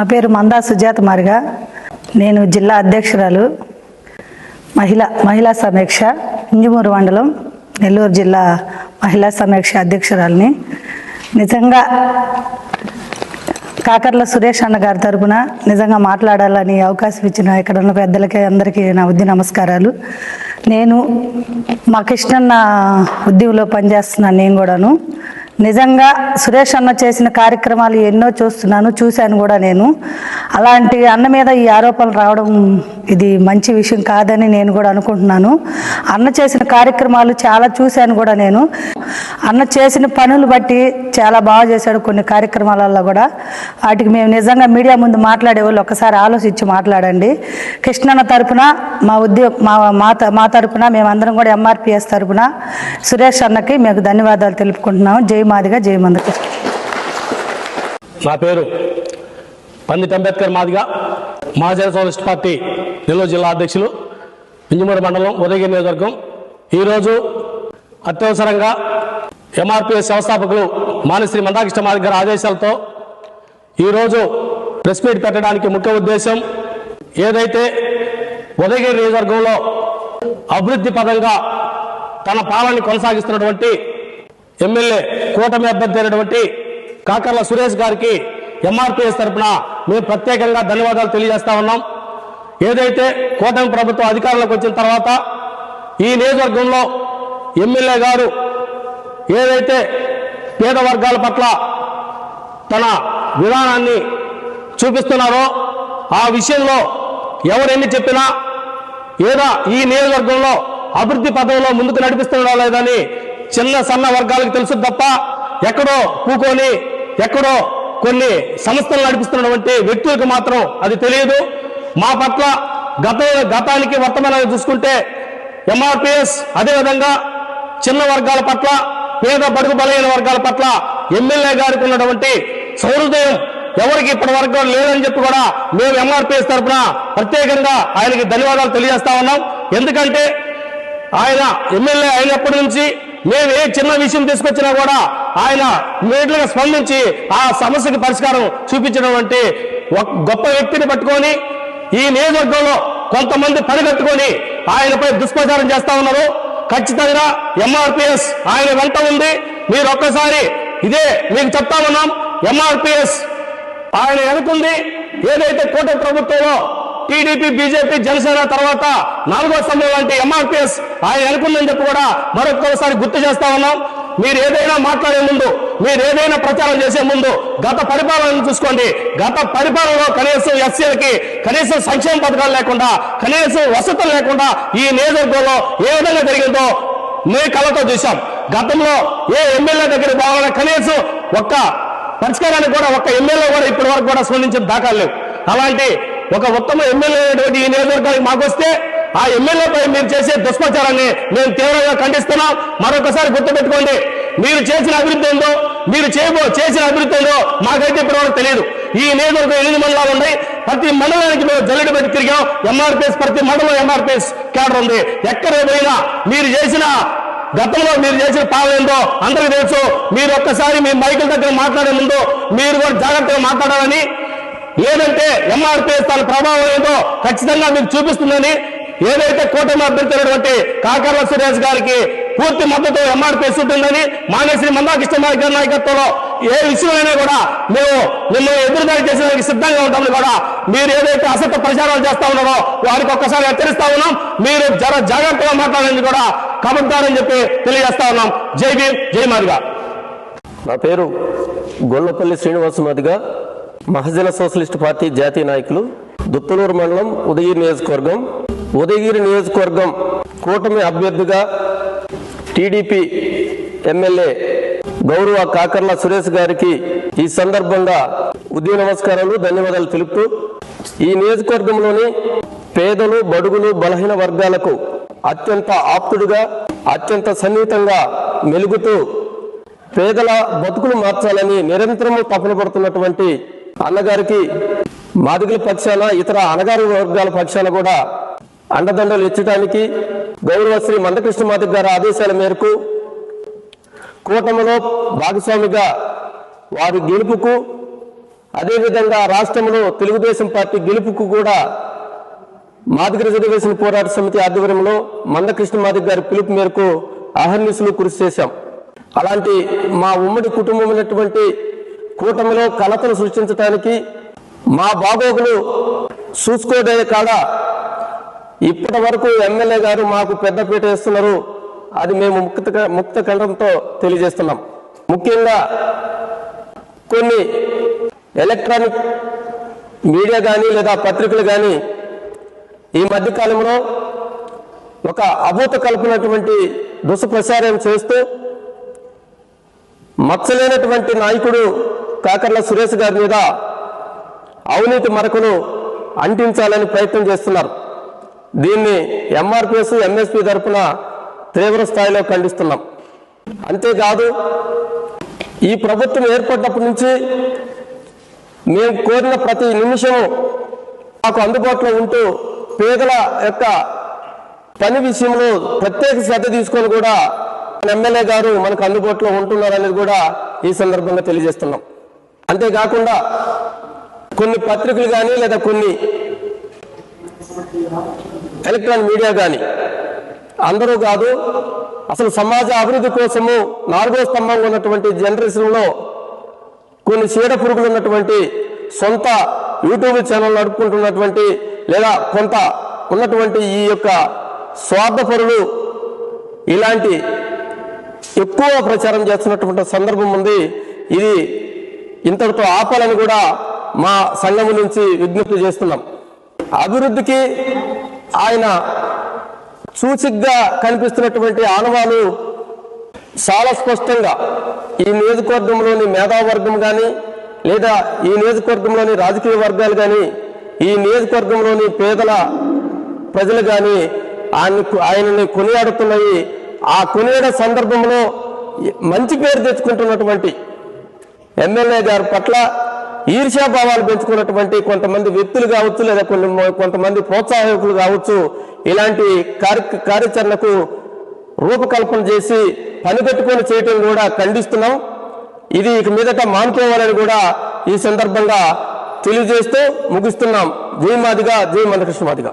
నా పేరు మందా సుజాత మార్గా. నేను జిల్లా అధ్యక్షురాలు. మహిళ మహిళా సమీక్ష ఇంజమూరు మండలం నెల్లూరు జిల్లా మహిళా సమీక్ష అధ్యక్షురాలని. నిజంగా కాకర్ల సురేష్ అన్న గారి తరపున నిజంగా మాట్లాడాలని అవకాశం ఇచ్చిన ఇక్కడ ఉన్న పెద్దలకి అందరికీ నా ఉద్ది నమస్కారాలు. నేను మా కృష్ణన్న ఉద్యమంలో పనిచేస్తున్నాను నేను కూడాను. నిజంగా సురేష్ అన్న చేసిన కార్యక్రమాలు ఎన్నో చూస్తున్నాను చూశాను కూడా నేను. అలాంటి అన్న మీద ఈ ఆరోపణలు రావడం ఇది మంచి విషయం కాదని నేను కూడా అనుకుంటున్నాను. అన్న చేసిన కార్యక్రమాలు చాలా చూశాను కూడా నేను. అన్న చేసిన పనులు బట్టి చాలా బాగా చేశాడు కొన్ని కార్యక్రమాలలో కూడా. వాటికి మేము నిజంగా మీడియా ముందు మాట్లాడే వాళ్ళు ఒకసారి ఆలోచించి మాట్లాడండి. కృష్ణన్న తరపున మా ఉద్యోగ మా మా మా తరపున మేమందరం కూడా ఎంఆర్పిఎస్ తరపున సురేష్ అన్నకి మీకు ధన్యవాదాలు తెలుపుకుంటున్నాము. జై మాదిగా జై మందకృష్ణ నా పేరు పందిట్ అంబేద్కర్ మాదిగా. మహాజన సోషలిస్ట్ పార్టీ నెల్లూరు జిల్లా అధ్యక్షులు ఇంజమూరు మండలం ఉదయగిరి నియోజకవర్గం. ఈరోజు అత్యవసరంగా ఎంఆర్పిఎస్ వ్యవస్థాపకులు మానశ్రీ మందాకృష్ణ మాదిగ గారి ఆదేశాలతో ఈరోజు ప్రెస్ మీట్ పెట్టడానికి ముఖ్య ఉద్దేశం ఏదైతే ఉదయగిరి నియోజకవర్గంలో అభివృద్ధి పదంగా తన పాలన కొనసాగిస్తున్నటువంటి ఎమ్మెల్యే కూటమి అభ్యర్థి అయినటువంటి కాకర్ల సురేష్ గారికి ఎంఆర్పిఎస్ తరఫున మేము ప్రత్యేకంగా ధన్యవాదాలు తెలియజేస్తా ఉన్నాం. ఏదైతే కూటమి ప్రభుత్వం అధికారంలోకి వచ్చిన తర్వాత ఈ నియోజకవర్గంలో ఎమ్మెల్యే గారు ఏదైతే పేద వర్గాల పట్ల తన విధానాన్ని చూపిస్తున్నారో ఆ విషయంలో ఎవరెన్ని చెప్పినా ఏదో ఈ నియోజకవర్గంలో అభివృద్ధి పథంలో ముందుకు నడిపిస్తున్నాడా లేదని చిన్న సన్న వర్గాలకు తెలుసు తప్ప ఎక్కడో కూకొని ఎక్కడో కొన్ని సంస్థలు నడిపిస్తున్నటువంటి వ్యక్తులకు మాత్రం అది తెలియదు. మా పట్ల గత గతానికి వర్తమానాన్ని చూసుకుంటే ఎంఆర్పిఎస్ అదేవిధంగా చిన్న వర్గాల పట్ల పేద బడుగు బలహీన వర్గాల పట్ల ఎమ్మెల్యే గారికి ఉన్నటువంటి సౌహృదయం ఎవరికి ఇప్పటి వరకు లేదని చెప్పి కూడా మేము ఎంఆర్పీఎస్ తరఫున ప్రత్యేకంగా ఆయనకి ధన్యవాదాలు తెలియజేస్తా ఉన్నాం. ఎందుకంటే ఆయన ఎమ్మెల్యే అయినప్పటి నుంచి మేము ఏ చిన్న విషయం తీసుకొచ్చినా కూడా ఆయన ఇమీడియట్గా స్పందించి ఆ సమస్యకి పరిష్కారం చూపించినటువంటి గొప్ప వ్యక్తిని పట్టుకొని ఈ నియోజకవర్గంలో కొంతమంది పనిగట్టుకొని ఆయనపై దుష్ప్రచారం చేస్తా ఉన్నారు. ఖచ్చితంగా ఎంఆర్పిఎస్ ఆయన వెంట ఉంది. మీరు ఒక్కసారి ఇదే మీకు చెప్తా ఉన్నాం. ఎంఆర్పిఎస్ ఆయన వెనుకుంది ఏదైతే కూటమి ప్రభుత్వంలో టీడీపీ బీజేపీ జనసేన తర్వాత నాలుగో సమయం లాంటి ఎంఆర్పిఎస్ ఆయన వెనుకుందని చెప్పి కూడా మరొకసారి గుర్తు చేస్తా ఉన్నాం. మీరు ఏదైనా మాట్లాడే ముందు మీరు ఏదైనా ప్రచారం చేసే ముందు గత పరిపాలనను చూసుకోండి. గత పరిపాలనలో కనీసం ఎస్సీలకి కనీసం సంక్షేమ పథకాలు లేకుండా కనీసం వసతులు లేకుండా ఈ నియోజకవర్గంలో ఏ విధంగా జరిగిందో మే కళ్ళతో చూశాం. గతంలో ఏ ఎమ్మెల్యే దగ్గర పోవాలన్నా కనీసం ఒక్క పరిష్కారానికి కూడా ఒక్క ఎమ్మెల్యే కూడా ఇప్పటి వరకు కూడా స్పందించిన దాఖలు లేవు. అలాంటి ఒక ఉత్తమ ఎమ్మెల్యే ఈ నియోజకవర్గానికి మాకు వస్తే ఆ ఎమ్మెల్యేపై మీరు చేసే దుష్ప్రచారాన్ని మేము తీవ్రంగా ఖండిస్తున్నాం. మరొకసారి గుర్తుపెట్టుకోండి మీరు చేసిన అభివృద్ధి ఏందో మీరు చేయబో చేసిన అభివృద్ధి ఏందో మాకైతే ఇప్పటివరకు తెలియదు ఈ నియోజకవర్గం ఎనిమిది మండలాలు ఉన్నాయి. ప్రతి మండలానికి మేము జల్లెడ పెట్టి తిరిగాం. ఎంఆర్పిఎస్ ప్రతి మండలం ఎంఆర్పిఎస్ కేడర్ ఉంది. ఎక్కడ పోయినా మీరు చేసిన గతంలో మీరు చేసిన పాలన ఏందో అందరికీ తెలుసు. మీరు ఒక్కసారి మీ మైకుల దగ్గర మాట్లాడే ముందు మీరు కూడా జాగ్రత్తగా మాట్లాడాలని. లేదంటే ఎంఆర్పిఎస్ తన ప్రభావం ఏందో ఖచ్చితంగా మీకు చూపిస్తుందని ఏదైతే కూటమి అభ్యర్థులైనటువంటి కాకర్ల సురేష్ గారికి పూర్తి మద్దతు ఎంఆర్పిఎస్ ఉంటుందని మానేశ్రీ మందాకృష్ణ గారి నాయకత్వంలో ఏ విషయమైనా కూడా మేము మిమ్మల్ని ఎదురుదాడి చేసేందుకు సిద్ధంగా ఉంటామని కూడా మీరు ఏదైతే అసత్య ప్రచారాలు చేస్తా ఉన్నారో వారికి ఒక్కసారి హెచ్చరిస్తా ఉన్నాం. మీరు జర జాగ్రత్తగా మాట్లాడేది కూడా కమంటారని చెప్పి తెలియజేస్తా ఉన్నాం. జై భీమ్ జై మాదిగా. నా పేరు గొల్లపల్లి శ్రీనివాసమదిగా మహజన సోషలిస్ట్ పార్టీ జాతీయ నాయకులు. దుత్తలూరు మండలం ఉదయగిరి నియోజకవర్గం. ఉదయగిరి నియోజకవర్గం కూటమి అభ్యర్థిగా టీడీపీ ఎమ్మెల్యే గౌరవ కాకర్ల సురేష్ గారికి ఈ సందర్భంగా ఉదయ నమస్కారాలు ధన్యవాదాలు తెలుపుతూ ఈ నియోజకవర్గంలోని పేదలు బడుగులు బలహీన వర్గాలకు అత్యంత ఆప్తుడుగా అత్యంత సన్నిహితంగా మెలుగుతూ పేదల బతుకులు మార్చాలని నిరంతరము తపన పడుతున్నటువంటి అన్నగారికి మాదిగల పక్షాన ఇతర అనగారి వర్గాల పక్షాన కూడా అండదండలు ఇచ్చడానికి గౌరవ శ్రీ మందకృష్ణ గారి ఆదేశాల మేరకు కూటమిలో భాగస్వామిగా వారి గెలుపుకు అదేవిధంగా రాష్ట్రంలో తెలుగుదేశం పార్టీ గెలుపుకు కూడా మాదిగ రిజర్వేషన్ పోరాట సమితి ఆధ్వర్యంలో మందకృష్ణ మాదిగ గారి పిలుపు మేరకు అహర్నిశలు కృషి చేశాం. అలాంటి మా ఉమ్మడి కుటుంబమైనటువంటి కూటమిలో కలతలు సృష్టించడానికి మా బాగోగులు చూసుకోడే కాడ ఇప్పటి వరకు ఎమ్మెల్యే గారు మాకు పెద్దపీట వేస్తున్నారు. అది మేము ముక్త ముక్త కంఠంతో తెలియజేస్తున్నాం. ముఖ్యంగా కొన్ని ఎలక్ట్రానిక్ మీడియా కానీ లేదా పత్రికలు కానీ ఈ మధ్యకాలంలో ఒక అభూత కల్పనటువంటి దుష్ప్రచారం చేస్తూ మచ్చలేనటువంటి నాయకుడు కాకర్ల సురేష్ గారి మీద అవినీతి మరకను అంటించాలని ప్రయత్నం చేస్తున్నారు. దీన్ని ఎంఆర్పిఎస్ ఎంఎస్పి తరఫున తీవ్ర స్థాయిలో ఖండిస్తున్నాం. అంతేకాదు ఈ ప్రభుత్వం ఏర్పడినప్పటి నుంచి మేము కోరిన ప్రతి నిమిషము మాకు అందుబాటులో ఉంటూ పేదల యొక్క పని విషయంలో ప్రత్యేక శ్రద్ధ తీసుకొని కూడా మన ఎమ్మెల్యే గారు మనకు అందుబాటులో ఉంటున్నారనేది కూడా ఈ సందర్భంగా తెలియజేస్తున్నాం. అంతేకాకుండా కొన్ని పత్రికలు కానీ లేదా కొన్ని ఎలక్ట్రానిక్ మీడియా కానీ అందరూ కాదు అసలు సమాజ అభివృద్ధి కోసము నాలుగో స్తంభంగా ఉన్నటువంటి జనరేషన్లో కొన్ని చీడ పురుగులు ఉన్నటువంటి సొంత యూట్యూబ్ ఛానల్ నడుపుకుంటున్నటువంటి లేదా కొంత ఉన్నటువంటి ఈ యొక్క స్వార్థపరులు ఇలాంటి ఎక్కువ ప్రచారం చేస్తున్నటువంటి సందర్భం ఉంది. ఇది ఇంతటితో ఆపాలని కూడా మా సంఘము నుంచి విజ్ఞప్తి చేస్తున్నాం. అభివృద్ధికి ఆయన సూచికగా కనిపిస్తున్నటువంటి ఆనవాలు చాలా స్పష్టంగా ఈ నియోజకవర్గంలోని మేధావర్గం కానీ లేదా ఈ నియోజకవర్గంలోని రాజకీయ వర్గాలు కానీ ఈ నియోజకవర్గంలోని పేదల ప్రజలు కానీ ఆయన ఆయనని కొనియాడుతున్నాయి. ఆ కొనియాడ సందర్భంలో మంచి పేరు తెచ్చుకుంటున్నటువంటి ఎమ్మెల్యే గారి పట్ల ఈర్ష్యాభావాలు పెంచుకున్నటువంటి కొంతమంది వ్యక్తులు కావచ్చు లేదా కొన్ని కొంతమంది ప్రోత్సాహకులు కావచ్చు ఇలాంటి కార్య కార్యాచరణకు రూపకల్పన చేసి పని పెట్టుకొని చేయటం కూడా ఖండిస్తున్నాం. ఇది ఇక మీదట మానుకోవాలని కూడా ఈ సందర్భంగా తెలియజేస్తూ ముగిస్తున్నాం. జై మాదిగా జై మందకృష్ణ మాదిగా.